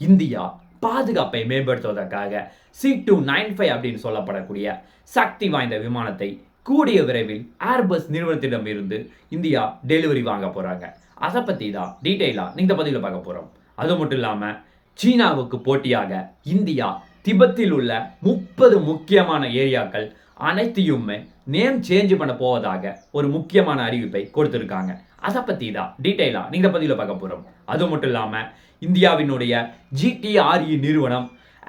India பாதுகாப்பை மேம்படுத்துவதற்காக C two nine five அப்படின்னு சொல்லப்படக்கூடிய சக்தி வாய்ந்த விமானத்தை கூடிய விரைவில் ஏர்பஸ் நிறுவனத்திடம் இருந்து இந்தியா டெலிவரி வாங்க போகிறாங்க அதை பற்றி தான் டீட்டெயிலாக இந்த பதிவில் பார்க்க போகிறோம் அது மட்டும் இல்லாமல் சீனாவுக்கு போட்டியாக இந்தியா திபெத்தில் உள்ள முப்பது முக்கியமான ஏரியாக்கள் அனைத்தையுமே நேம் சேஞ்ச் பண்ண போவதாக ஒரு முக்கியமான அறிவிப்பை கொடுத்துருக்காங்க. அதை பற்றி தான் டீட்டெயிலாக நீங்கள் பதிவில் பார்க்க போகிறோம் அது மட்டும் இல்லாமல் இந்தியாவினுடைய ஜிடிஆர்இ நிறுவனம்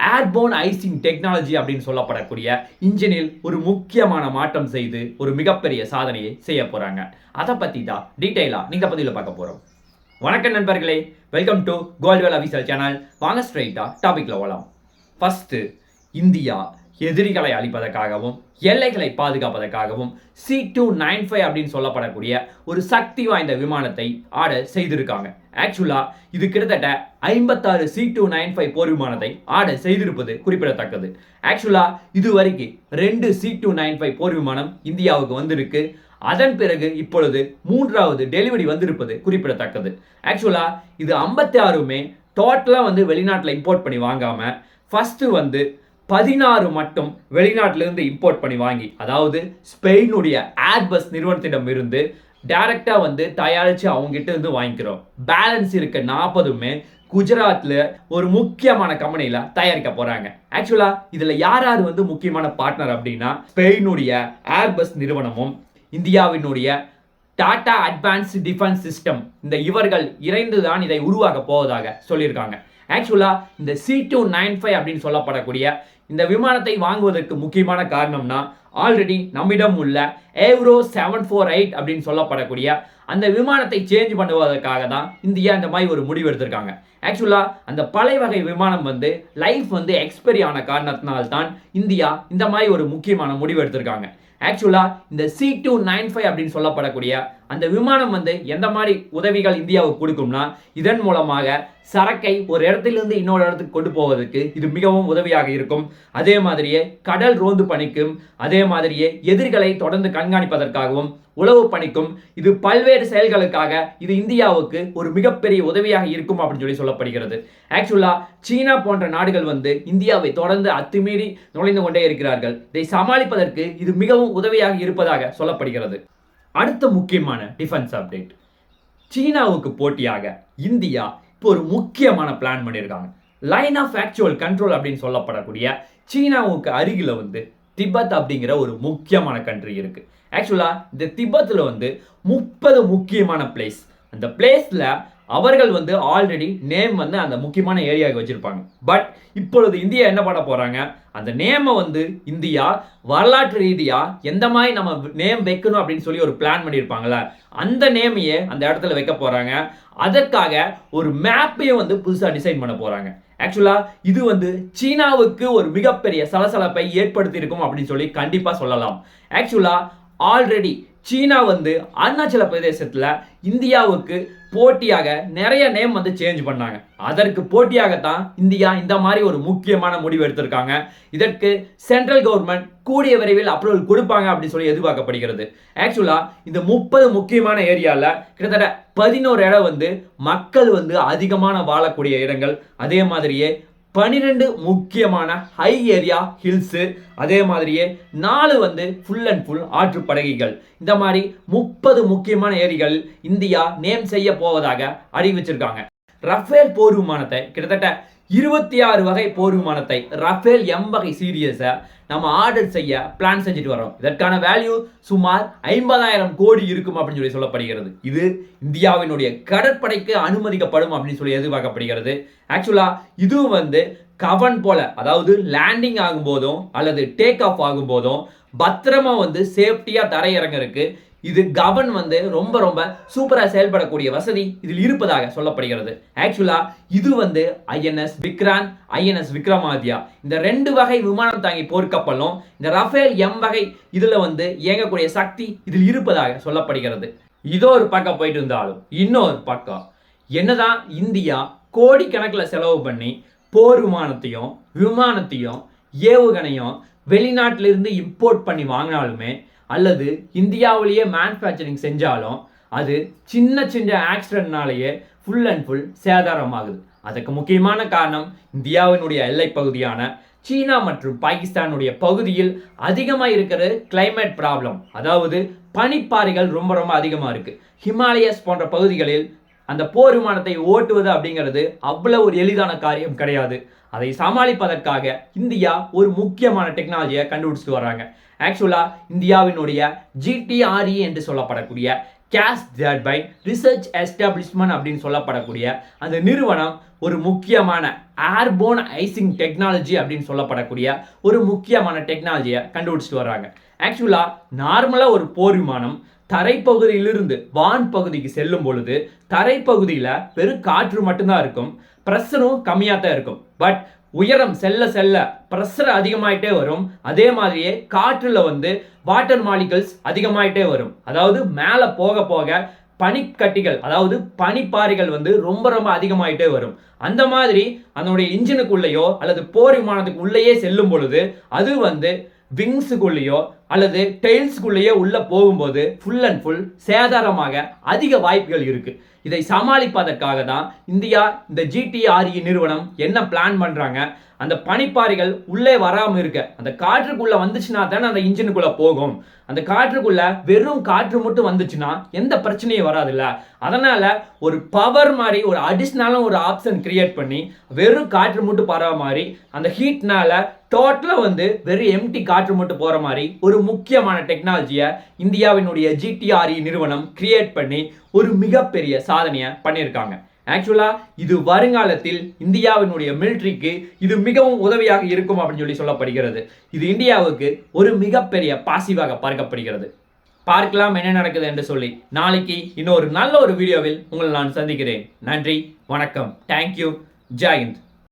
ஏர்போன் ஐசிங் டெக்னாலஜி அப்படின்னு சொல்லப்படக்கூடிய இன்ஜினில் ஒரு முக்கியமான மாற்றம் செய்து ஒரு மிகப்பெரிய சாதனையை செய்ய போகிறாங்க அதை பற்றி தான் டீட்டெயிலாக நீங்கள் பதிவில் பார்க்க போகிறோம் வணக்கம் நண்பர்களே welcome to Goldwell official channel வாங்க ஸ்ட்ரைட்டா டாபிக்கில் போகலாம் ஃபஸ்ட்டு இந்தியா எதிரிகளை அழிப்பதற்காகவும் எல்லைகளை பாதுகாப்பதற்காகவும் சி டூ நைன் ஃபைவ் அப்படின்னு சொல்லப்படக்கூடிய ஒரு சக்தி வாய்ந்த விமானத்தை ஆர்டர் செய்திருக்காங்க. ஆக்சுவலாக இது கிட்டத்தட்ட ஐம்பத்தாறு சி டூ நைன் ஃபைவ் போர் விமானத்தை ஆர்டர் செய்திருப்பது குறிப்பிடத்தக்கது. ஆக்சுவலா இது வரைக்கும் ரெண்டு சி டூ நைன் ஃபைவ் போர் விமானம் இந்தியாவுக்கு வந்திருக்கு. அதன் பிறகு இப்பொழுது மூன்றாவது டெலிவரி வந்திருப்பது குறிப்பிடத்தக்கது. ஆக்சுவலாக இது ஐம்பத்தி ஆறுமே டோட்டலாக வந்து வெளிநாட்டில் இம்போர்ட் பண்ணி வாங்காமல் ஃபஸ்ட்டு வந்து பதினாறு மட்டும் வெளிநாட்டிலிருந்து இம்போர்ட் பண்ணி வாங்கி அதாவது ஸ்பெயினுடைய ஆட்பஸ் நிறுவனத்திடம் இருந்து டைரக்டாக வந்து தயாரித்து அவங்ககிட்ட இருந்து வாங்கிக்கிறோம். பேலன்ஸ் இருக்க நாற்பதுமே குஜராத்தில் ஒரு முக்கியமான கம்பெனியில் தயாரிக்க போகிறாங்க ஆக்சுவலாக இதில் யார் யார் வந்து முக்கியமான பார்ட்னர் அப்படின்னா ஸ்பெயினுடைய ஏர்பஸ் நிறுவனமும் இந்தியாவினுடைய டாடா அட்வான்ஸ் டிஃபென்ஸ் சிஸ்டம் இந்த இவர்கள் இணைந்து தான் இதை உருவாக்க போவதாக சொல்லியிருக்காங்க. ஆக்சுவலாக இந்த சி டூ நைன் ஃபைவ் அப்படின்னு சொல்லப்படக்கூடிய இந்த விமானத்தை வாங்குவதற்கு முக்கியமான காரணம்னா ஆல்ரெடி நம்மிடம் உள்ள ஏவ்ரோ செவன் ஃபோர் எயிட் அப்படின்னு சொல்லப்படக்கூடிய அந்த விமானத்தை சேஞ்ச் பண்ணுவதற்காக தான் இந்தியா இந்த மாதிரி ஒரு முடிவு எடுத்திருக்காங்க. ஆக்சுவலாக அந்த பழைய வகை விமானம் வந்து லைஃப் வந்து எக்ஸ்பைரி ஆன காரணத்தினால்தான் இந்தியா இந்த மாதிரி ஒரு முக்கியமான முடிவு எடுத்திருக்காங்க. ஆக்சுவலாக இந்த சி டூ நைன் ஃபைவ் அப்படின்னு சொல்லப்படக்கூடிய அந்த விமானம் வந்து எந்த மாதிரி உதவிகள் இந்தியாவுக்கு கொடுக்கும்னா இதன் மூலமாக சரக்கை ஒரு இடத்திலிருந்து இன்னொரு இடத்துக்கு கொண்டு போவதற்கு இது மிகவும் உதவியாக இருக்கும். அதே மாதிரியே கடல் ரோந்து பணிக்கும் அதே மாதிரியே எதிரிகளை தொடர்ந்து கண்காணிப்பதற்காகவும் உளவு பணிக்கும் இது பல்வேறு செயல்களுக்காக இது இந்தியாவுக்கு ஒரு மிகப்பெரிய உதவியாக இருக்கும் அப்படின்னு சொல்லி சொல்லப்படுகிறது. ஆக்சுவலா சீனா போன்ற நாடுகள் வந்து இந்தியாவை தொடர்ந்து அத்துமீறி நுழைந்து கொண்டே இருக்கிறார்கள். இதை சமாளிப்பதற்கு இது மிகவும் உதவியாக இருப்பதாக சொல்லப்படுகிறது. அடுத்த முக்கியமான டிஃபென்ஸ் அப்டேட் சீனாவுக்கு போட்டியாக இந்தியா இப்போ ஒரு முக்கியமான பிளான் பண்ணியிருக்காங்க. லைன் ஆஃப் ஆக்சுவல் கண்ட்ரோல் அப்படின்னு சொல்லப்படக்கூடிய சீனாவுக்கு அருகில் வந்து திபெத் அப்படிங்கிற ஒரு முக்கியமான கண்ட்ரி இருக்குது ஆக்சுவலாக இந்த திபெத்தில் வந்து முப்பது முக்கியமான பிளேஸ் அந்த பிளேஸில் அவர்கள் வந்து ஆல்ரெடி நேம் வந்து அந்த முக்கியமான ஏரியாவுக்கு வச்சுருப்பாங்க. பட் இப்பொழுது இந்தியா என்ன பண்ண போகிறாங்க அந்த நேமை வந்து இந்தியா வரலாற்று ரீதியாக எந்த மாதிரி நம்ம நேம் வைக்கணும் அப்படின்னு சொல்லி ஒரு பிளான் பண்ணியிருப்பாங்களே அந்த நேமையே அந்த இடத்துல வைக்க போகிறாங்க அதற்காக ஒரு மேப்பையும் வந்து புதுசாக டிசைன் பண்ண போகிறாங்க ஆக்சுவலாக இது வந்து சீனாவுக்கு ஒரு மிகப்பெரிய சலசலப்பை ஏற்படுத்தி இருக்கும் அப்படின்னு சொல்லி கண்டிப்பாக சொல்லலாம். ஆக்சுவலாக ஆல்ரெடி சீனா வந்து அருணாச்சல பிரதேசத்தில் இந்தியாவுக்கு போட்டியாக நிறைய நேம் வந்து சேஞ்ச் பண்ணாங்க. அதற்கு போட்டியாகத்தான் இந்தியா இந்த மாதிரி ஒரு முக்கியமான முடிவு எடுத்திருக்காங்க. இதற்கு சென்ட்ரல் கவர்மெண்ட் கூடிய விரைவில் அப்ரூவல் கொடுப்பாங்க அப்படின்னு சொல்லி எதிர்பார்க்கப்படுகிறது. ஆக்சுவலாக இந்த முப்பது முக்கியமான ஏரியாவில் கிட்டத்தட்ட பதினோரு இடம் வந்து மக்கள் வந்து அதிகமான வாழக்கூடிய இடங்கள். அதே மாதிரியே பனிரெண்டு முக்கியமான ஹை ஏரியா ஹில்ஸு அதே மாதிரியே நாலு வந்து ஃபுல் அண்ட் ஃபுல் ஆற்றுப்படுகைகள். இந்த மாதிரி முப்பது முக்கியமான ஏரிகள் இந்தியா நேம் செய்ய போவதாக அறிவிச்சிருக்காங்க. ரஃபேல் போர் விமானத்தை கிட்டத்தட்ட இருபத்தி ஆறு வகை போர் விமானத்தை ரஃபேல் எம் வகை சீரியஸை நம்ம ஆர்டர் செய்ய பிளான் செஞ்சுட்டு வரோம் இதற்கான வேல்யூ சுமார் ஐம்பதாயிரம் கோடி இருக்கும் அப்படின்னு சொல்லி சொல்லப்படுகிறது. இது இந்தியாவினுடைய கடற்படைக்கு அனுமதிக்கப்படும் அப்படின்னு சொல்லி எதிர்பார்க்கப்படுகிறது. ஆக்சுவலாக இதுவும் வந்து கவன் போல அதாவது லேண்டிங் ஆகும்போதும் அல்லது டேக் ஆஃப் ஆகும்போதும் பத்திரமா வந்து சேஃப்டியாக தரையிறங்கிறதுக்கு இது கவன் வந்து ரொம்ப ரொம்ப சூப்பராக செயல்படக்கூடிய வசதி இதில் இருப்பதாக சொல்லப்படுகிறது. ஆக்சுவலாக இது வந்து ஐஎன்எஸ் விக்ராந்த் ஐஎன்எஸ் விக்ரமாதியா இந்த ரெண்டு வகை விமானம் தாங்கி போர்க்கப்பலும் இந்த ரஃபேல் எம் வகை இதில் வந்து இயங்கக்கூடிய சக்தி இதில் இருப்பதாக சொல்லப்படுகிறது. இதோ ஒரு பக்கம் போயிட்டு இருந்தாலும் இன்னொரு பக்கம். என்னதான் இந்தியா கோடிக்கணக்கில் செலவு பண்ணி போர் விமானத்தையும் விமானத்தையும் ஏவுகணையும் வெளிநாட்டிலிருந்து இம்போர்ட் பண்ணி வாங்கினாலுமே அல்லது இந்தியாவிலேயே மேனுஃபேக்சரிங் செஞ்சாலும் அது சின்ன சின்ன ஆக்சிடென்ட்னாலேயே ஃபுல் அண்ட் ஃபுல் சேதாரமாகுது. அதுக்கு முக்கியமான காரணம் இந்தியாவினுடைய எல்லைப் பகுதியான சீனா மற்றும் பாகிஸ்தானுடைய பகுதியில் அதிகமாக இருக்கிறது கிளைமேட் ப்ராப்ளம் அதாவது பனிப்பாறைகள் ரொம்ப ரொம்ப அதிகமாக இருக்குது ஹிமாலயஸ் போன்ற பகுதிகளில் அந்த போர் விமானத்தை ஓட்டுவது அப்படிங்கிறது அவ்வளவு ஒரு எளிதான காரியம் கிடையாது. அதை சமாளிப்பதற்காக இந்தியா ஒரு முக்கியமான டெக்னாலஜியை கண்டுபிடிச்சிட்டு வராங்க ஆக்சுவலாக இந்தியாவினுடைய ஜிடிஆர்இ என்று சொல்லப்படக்கூடிய கேஸ் பை ரிசர்ச் எஸ்டாப்ளிஷ்மெண்ட் அப்படின்னு சொல்லப்படக்கூடிய அந்த நிறுவனம் ஒரு முக்கியமான ஏர்போன் ஐசிங் டெக்னாலஜி அப்படின்னு சொல்லப்படக்கூடிய ஒரு முக்கியமான டெக்னாலஜியை கண்டுபிடிச்சிட்டு வர்றாங்க. ஆக்சுவலாக நார்மலாக ஒரு போர் விமானம் தரைப்பகுதியிலிருந்து வான் பகுதிக்கு செல்லும் பொழுது தரைப்பகுதியில் வெறும் காற்று மட்டும்தான் இருக்கும். பிரஷரும் கம்மியாக தான் இருக்கும். பட் உயரம் செல்ல செல்ல ப்ரெஷர் அதிகமாயிட்டே வரும். அதே மாதிரியே காற்றில் வந்து வாட்டர் மாலிகல்ஸ் அதிகமாயிட்டே வரும். அதாவது மேலே போக போக பனிக்கட்டிகள் அதாவது பனிப்பாறைகள் வந்து ரொம்ப ரொம்ப அதிகமாயிட்டே வரும். அந்த மாதிரி அதனுடைய இன்ஜினுக்குள்ளேயோ அல்லது போர் விமானத்துக்கு உள்ளேயே செல்லும் பொழுது அது வந்து விங்ஸுக்குள்ளேயோ அல்லது டெயில்ஸ்குள்ளேயே உள்ளே போகும்போது ஃபுல் அண்ட் ஃபுல் சேதாரமாக அதிக வாய்ப்புகள் இருக்குது இதை சமாளிப்பதற்காக தான் இந்தியா இந்த ஜிடிஆர்இ நிறுவனம் என்ன பிளான் பண்ணுறாங்க அந்த பனிப்பாறைகள் உள்ளே வராமல் இருக்க. அந்த காற்றுக்குள்ளே வந்துச்சுன்னா தானே அந்த இன்ஜினுக்குள்ளே போகும். அந்த காற்றுக்குள்ளே வெறும் காற்று மட்டும் வந்துச்சுன்னா எந்த பிரச்சனையும் வராதுல்ல. அதனால் ஒரு பவர் மாதிரி ஒரு அடிஷ்னலாக ஒரு ஆப்ஷன் கிரியேட் பண்ணி வெறும் காற்று மட்டும் பரவ மாதிரி அந்த ஹீட்னால டோட்டலாக வந்து வெறும் எம்டி காற்று மட்டும் போகிற மாதிரி ஒரு முக்கியமான டெக்னாலஜியை இந்தியாவினுடைய ஜிடிஆர்இ நிறுவனம் கிரியேட் பண்ணி ஒரு மிகப்பெரிய சாதனையை பண்ணியிருக்காங்க ஆக்சுவலா இது வருங்காலத்தில் இந்தியாவினுடைய மிலிட்ரிக்கு இது மிகவும் உதவியாக இருக்கும் அப்படின்னு சொல்லி சொல்லப்படுகிறது. இது இந்தியாவுக்கு ஒரு மிகப்பெரிய பாசிவாக பார்க்கப்படுகிறது. பார்க்கலாம் என்ன நடக்குது என்று சொல்லி. நாளைக்கு இன்னொரு நல்ல ஒரு வீடியோவில் உங்களை நான் சந்திக்கிறேன். நன்றி வணக்கம். தேங்க்யூ ஜெயந்த்